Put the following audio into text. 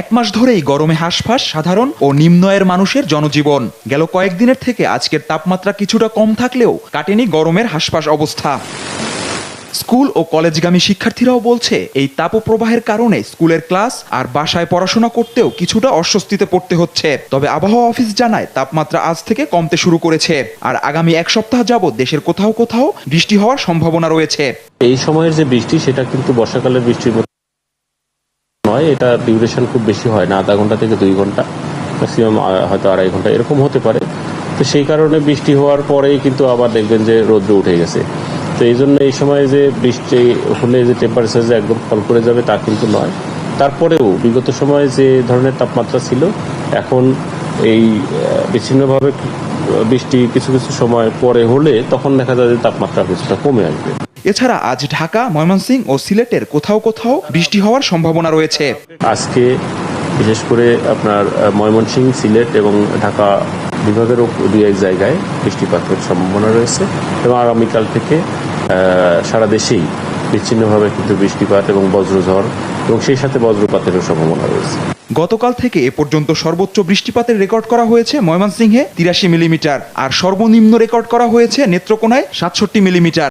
এক মাস ধরেই গরমে হাঁসফাঁস সাধারণ ও নিম্নয়ের মানুষের জনজীবন। গেল কয়েকদিনের থেকে আজকের তাপমাত্রা কিছুটা কম থাকলেও কাটেনি গরমের হাঁসফাঁস অবস্থা। স্কুল ও কলেজগামী শিক্ষার্থীরাও বলছে, এই তাপপ্রবাহের কারণে স্কুলের ক্লাস আর বাসায় পড়াশোনা করতেও কিছুটা অস্বস্তিতে পড়তে হচ্ছে। তবে আবহাওয়া অফিস জানায়, তাপমাত্রা আজ থেকে কমতে শুরু করেছে। আর আগামী এক সপ্তাহ যাবৎ দেশের কোথাও কোথাও বৃষ্টি হওয়ার সম্ভাবনা রয়েছে। এই সময়ের যে বৃষ্টি, সেটা কিন্তু বর্ষাকালের বৃষ্টির নয়, এটা ডিউরেশন খুব বেশি হয় না, আধা ঘণ্টা থেকে দুই ঘণ্টা ম্যাক্সিমাম হয়তো আড়াই ঘণ্টা, এরকম হতে পারে। তো সেই কারণে বৃষ্টি হওয়ার পরেই কিন্তু আবার দেখবেন যে রৌদ্র উঠে গেছে। তো এই জন্য এই সময় যে বৃষ্টি হলে যে টেম্পারেচার যে একদম ফল করে যাবে তা কিন্তু নয়। তারপরেও বিগত সময়ে যে ধরনের তাপমাত্রা ছিল, এখন এই বিচ্ছিন্নভাবে বৃষ্টি কিছু কিছু সময় পরে হলে তখন দেখা যায় যে তাপমাত্রা কিছুটা কমে আসবে। এছাড়া আজ ঢাকা ময়মনসিংহ ও সিলেটের কোথাও কোথাও বৃষ্টি হওয়ার সম্ভাবনা রয়েছে। আজকে বিশেষ করে আপনার ময়মনসিংহ সিলেট এবং ঢাকা বিভাগের উপ- দুই এক জায়গায় বৃষ্টিপাতের সম্ভাবনা রয়েছে এবং আগামীকাল থেকে সারা দেশেই বিচ্ছিন্নভাবে কিন্তু বৃষ্টিপাত এবং বজ্রঝড় এবং সেই সাথে বজ্রপাতেরও সম্ভাবনা রয়েছে। গতকাল থেকে এ পর্যন্ত সর্বোচ্চ বৃষ্টিপাতের রেকর্ড করা হয়েছে ময়মনসিংহে তিরাশি মিলিমিটার আর সর্বনিম্ন রেকর্ড করা হয়েছে নেত্রকোনায় সাতষট্টি মিলিমিটার।